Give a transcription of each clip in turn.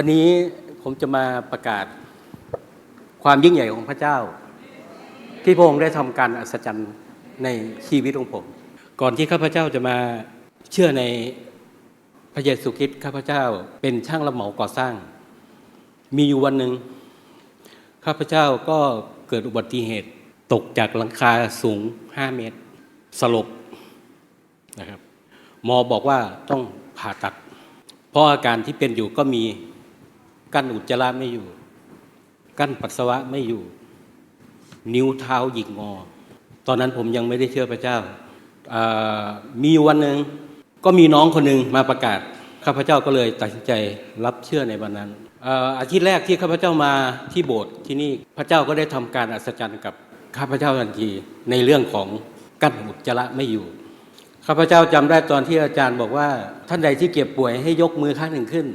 วันนี้ผมจะมาประกาศความยิ่งใหญ่ของพระเจ้า ที่พระองค์ได้ทำการอัศจรรย์ในชีวิตของผม ก่อนที่ข้าพเจ้าจะมาเชื่อในพระเยซูคริสต์ข้าพเจ้าเป็นช่างรับเหมาก่อสร้าง มีอยู่วันหนึ่งข้าพเจ้าก็เกิดอุบัติเหตุตกจากหลังคาสูง 5 เมตร สลบนะครับหมอบอกว่าต้องผ่าตัด เพราะอาการที่เป็นอยู่ก็มี กั้นอุจจาระไม่อยู่ กั้นปัสสาวะไม่อยู่ นิ้วเท้าหยิกงอ ตอนนั้นผมยังไม่ได้เชื่อพระเจ้า มีวันหนึ่งก็มีน้องคนหนึ่งมาประกาศข้าพเจ้าก็เลยตัดสินใจรับเชื่อในวันนั้นอาอาทิตย์แรกที่ข้าพเจ้ามาที่โบสถ์ที่นี่พระเจ้าก็ได้ทำการอัศจรรย์กับข้าพเจ้าทันทีในเรื่องของกั้นอุจจาระไม่อยู่ข้าพเจ้าจำได้ตอนที่อาจารย์บอกว่า ท่านใดที่เก็บป่วยให้ยกมือข้างหนึ่งขึ้น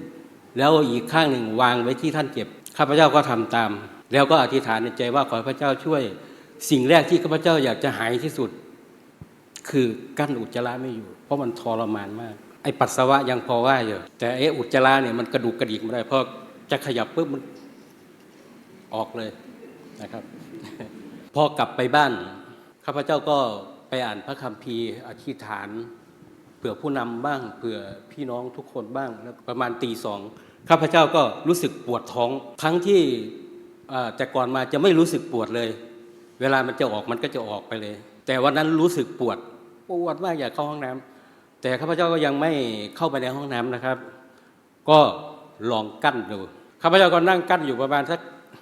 แล้วอีกข้างหนึ่งวางไว้ที่ท่านเจ็บ ข้าพเจ้าก็ทำตาม แล้วก็อธิษฐานในใจว่าขอพระเจ้าช่วย สิ่งแรกที่ข้าพเจ้าอยากจะหายที่สุด คือกั้นอุจจาระไม่อยู่ เพราะมันทรมานมาก ไอ้ปัสสาวะยังพอว่าอยู่แต่ไอ้อุจจาระเนี่ยมันกระดูกกระดิกไม่ได้เพราะจะขยับปุ๊บมันออกเลยนะครับ พอกลับไปบ้าน ข้าพเจ้าก็ไปอ่านพระคัมภีร์อธิษฐาน ผื่อผู้นำบ้างเผื่อพี่น้องทุกคนบ้างแล้วประมาณตีสองข้าพเจ้าก็รู้สึกปวดท้อง ทั้งที่แต่ก่อนมาจะไม่รู้สึกปวดเลย เวลามันจะออกมันก็จะออกไปเลย แต่วันนั้นรู้สึกปวดปวดมากอยากเข้าห้องน้ำแต่ข้าพเจ้าก็ยังไม่เข้าไปในห้องน้ำนะครับ ก็ลองกั้นดูข้าพเจ้าก็นั่งกั้นอยู่ประมาณสัก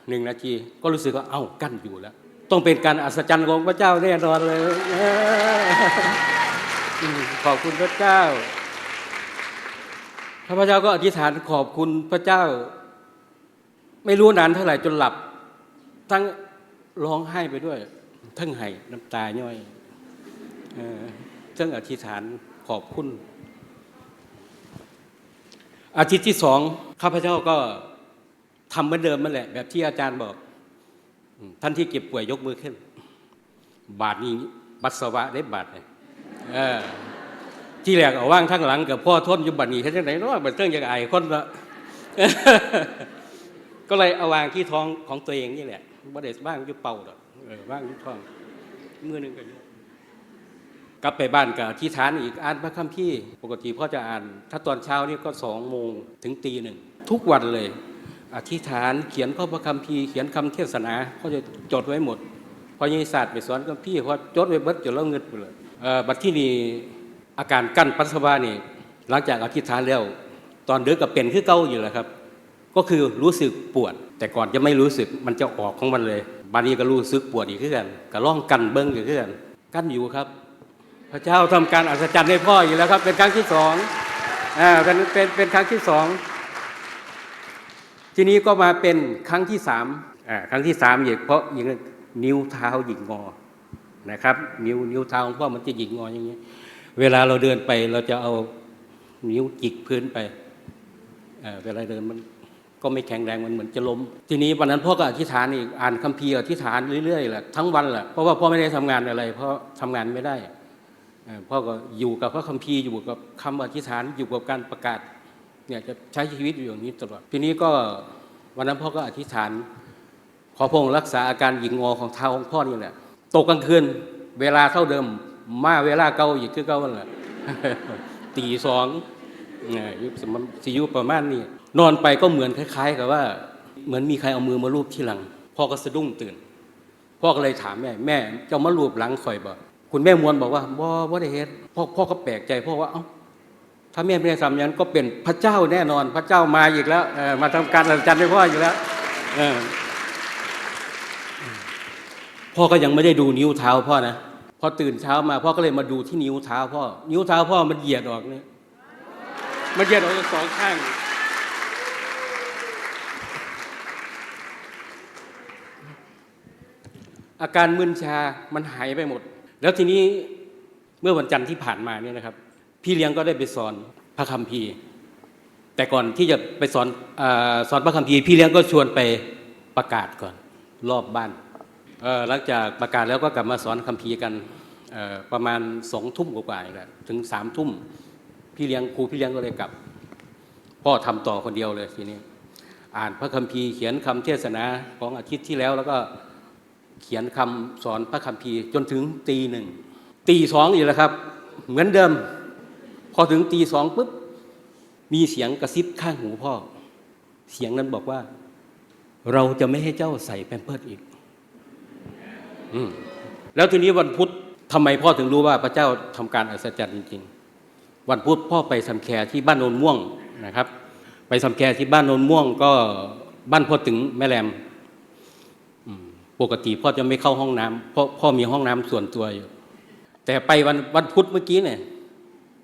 หนึ่งนาที ก็รู้สึกว่าเอ้ากั้นอยู่แล้ว ต้องเป็นการอัศจรรย์ของพระเจ้าแน่นอนเลย ขอบคุณพระเจ้าข้าพเจ้าก็อธิษฐานขอบคุณพระเจ้า ไม่รู้นานเท่าไหร่จนหลับ ทั้งร้องไห้ไปด้วย ทั้งไห้น้ำตาย่อยเออทั้งอธิษฐานขอบคุณ อาทิตย์ที่สองข้าพเจ้าก็ทำเหมือนเดิมนั่นแหละ แบบที่อาจารย์บอก ท่านที่เก็บป่วยยกมือขึ้น บาทนี้ปัสสาวะได้บาทเลย ที่แรกเอาว่างทั้งหลังกับพ่อทนอยู่บัดนี้เฮ็ดจังไดเนาะบัดเทิงจากไอายคนละก็เลยเอาวางที่ท้องของตัวเองนี่แหละบ่ได้ว่างอยู่เป่าดอกเออว่างอยู่ท้องมือหนึงก็อยู่กลับไปบ้านกับที่ฐานอีกอ่านพระคัมภีร์ปกติพ่อจะอ่าน ถ้าตอนเช้านี่ก็สองโมงถึงตีหนึ่งทุกวันเลยอธิษฐานเขียนข้อพระคัมภีร์เขียนคำเทศนาก็จะจดไว้หมด พอยังศาสตร์ไปสอนกับพี่พอจดไว้เบิดจนแล้วเงินไปเลย บัดที่นี่อาการกั้นปัสสาวะนี่หลังจากอธิษฐานแล้ว ตอนเดือกับเป็นคือเก้าอยู่แหละครับ ก็คือรู้สึกปวด แต่ก่อนจะไม่รู้สึกมันจะออกของมันเลยบานี้ก็รู้สึกปวดอีกขึ้นก็ล่องกันเบิ้งอีกขึ้นกั้นอยู่ครับ พระเจ้าทำการอัศจรรย์ให้พ่ออยู่แล้วครับ เป็นครั้งที่สองอ่าเป็นเป็นเป็นครั้งที่สองทีนี้ก็มาเป็นครั้งที่สามอ่าครั้งที่สามอีกเพราะอย่างนิ้วเท้าหยิกงอ นะครับ นิ้วนิ้วเท้าของพ่อมันจะหยิกงออย่างนี้ เวลาเราเดินไปเราจะเอานิ้วจิกพื้นไปเเวลาเดินมันก็ไม่แข็งแรงมันเหมือนจะล้ม ทีนี้วันนั้นพ่อก็อธิษฐานอีกอ่านคัมภีร์อธิษฐานเรื่อยๆแหละทั้งวันแหละเพราะว่าพ่อไม่ได้ทำงานอะไรเพราะทำงานไม่ได้พ่อก็อยู่กับพระคัมภีร์อยู่กับคำอธิษฐานอยู่กับการประกาศเนี่ยจะใช้ชีวิตอยู่อย่างนี้ตลอดทีนี้ก็วันนั้นพ่อก็อธิษฐาน ขอพระองค์รักษาอาการหยิงงอของเท้าของพ่อนี่แหละ ตกกลางคืน เวลาเท่าเดิม มาเวลาเก่าอีกคือเก่านั่นแหละตีสองเนี่ยยุคสมัยสิอยุประมาณนี้นอนไปก็เหมือนคล้าย ๆ กับว่า เหมือนมีใครเอามือมาลูบที่หลังพ่อก็สะดุ้งตื่นพ่อก็เลยถามแม่แม่เจ้ามาลูบหลังข่อยบ่คุณแม่มวลบอกว่าบ่บ่ได้เฮ็ดพ่อพ่อก็แปลกใจพ่อว่าเอ้าถ้าแม่ไม่ได้ทำอย่างนั้นก็เป็นพระเจ้าแน่นอน พระเจ้ามาอีกแล้วมาทำการอัศจรรย์ให้พ่ออยู่แล้วเอ พ่อก็ยังไม่ได้ดูนิ้วเท้าพ่อนะพอตื่นเช้ามาพ่อก็เลยมาดูที่นิ้วเท้าพ่อ นิ้วเท้าพ่อมันเหยียดออกเนี่ยมันเหยียดออกสองข้าง อาการมึนชามันหายไปหมด แล้วทีนี้เมื่อวันจันทร์ที่ผ่านมาเนี่ยนะครับ พี่เลี้ยงก็ได้ไปสอนพระคัมภีร์ แต่ก่อนที่จะไปสอนอสอนพระคัมภีร์พี่เลี้ยงก็ชวนไปประกาศก่อน รอบบ้าน หลังจากประกาศแล้วก็กลับมาสอนคัมภีร์กันประมาณสองทุ่มกว่าๆแหละถึงสามทุ่มพี่เลี้ยงครูพี่เลี้ยงก็เลยกลับ พ่อทำต่อคนเดียวเลยทีนี้ อ่านพระคัมภีร์เขียนคำเทศนาของอาทิตย์ที่แล้ว แล้วก็เขียนคำสอนพระคัมภีร์จนถึงตีหนึ่งตีสองอีกแล้วครับ เหมือนเดิม พอถึงตีสองปุ๊บมีเสียงกระซิบข้างหูพ่อ เสียงนั้นบอกว่า เราจะไม่ให้เจ้าใส่แพมเพิร์ดอีก แล้วทีนี้วันพุธทำไมพ่อถึงรู้ว่าพระเจ้าทำการอัศจรรย์จริงๆ วันพุธพ่อไปทำแคที่บ้านโนนม่วงนะครับ ไปทำแคที่บ้านโนนม่วงก็บ้านพ่อถึงแม่แรมอืมปกติพ่อจะไม่เข้าห้องน้ำเพราะพ่อมีห้องน้ำส่วนตัวอยู่ แต่ไปวันวันพุธเมื่อกี้เนี่ย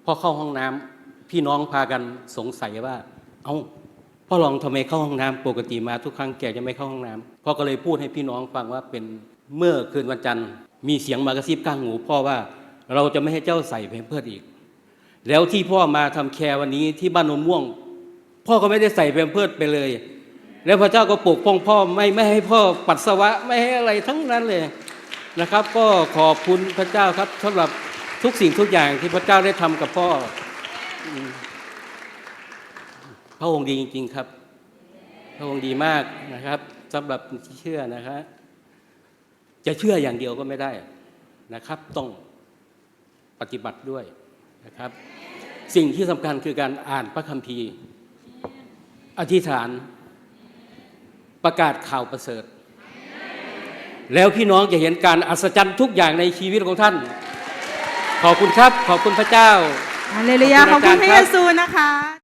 พ่อเข้าห้องน้ำพี่น้องพากันสงสัยว่า เอ้าพ่อลองทำไมเข้าห้องน้ำปกติมาทุกครั้งแกจะไม่เข้าห้องน้ำพ่อก็เลยพูดให้พี่น้องฟังว่าเป็น เมื่อคืนวันจันทร์มีเสียงมากระซิบข้างหูพ่อว่าเราจะไม่ให้เจ้าใส่เพมเพิร์ดอีก แล้วที่พ่อมาทำแคร์วันนี้ที่บ้านนนม่วง พ่อก็ไม่ได้ใส่เพมเพิร์ดไปเลย แล้วพระเจ้าก็ปกป้องพ่อไม่ไม่ให้พ่อปัสสาวะไม่ให้อะไรทั้งนั้นเลยนะครับ ก็ขอบคุณพระเจ้าครับสำหรับทุกสิ่งทุกอย่างที่พระเจ้าได้ทำกับพ่อ พระองค์ดีจริง ๆ ครับ พระองค์ดีมากนะครับสำหรับที่เชื่อนะครับ จะเชื่ออย่างเดียวก็ไม่ได้นะครับ ต้องปฏิบัติด้วยนะครับ สิ่งที่สำคัญคือการอ่านพระคัมภีร์ อธิษฐานประกาศข่าวประเสริฐ แล้วพี่น้องจะเห็นการอัศจรรย์ทุกอย่างในชีวิตของท่าน ขอบคุณครับ ขอบคุณพระเจ้าฮาเลลูยาขอบคุณพระเยซูนะคะ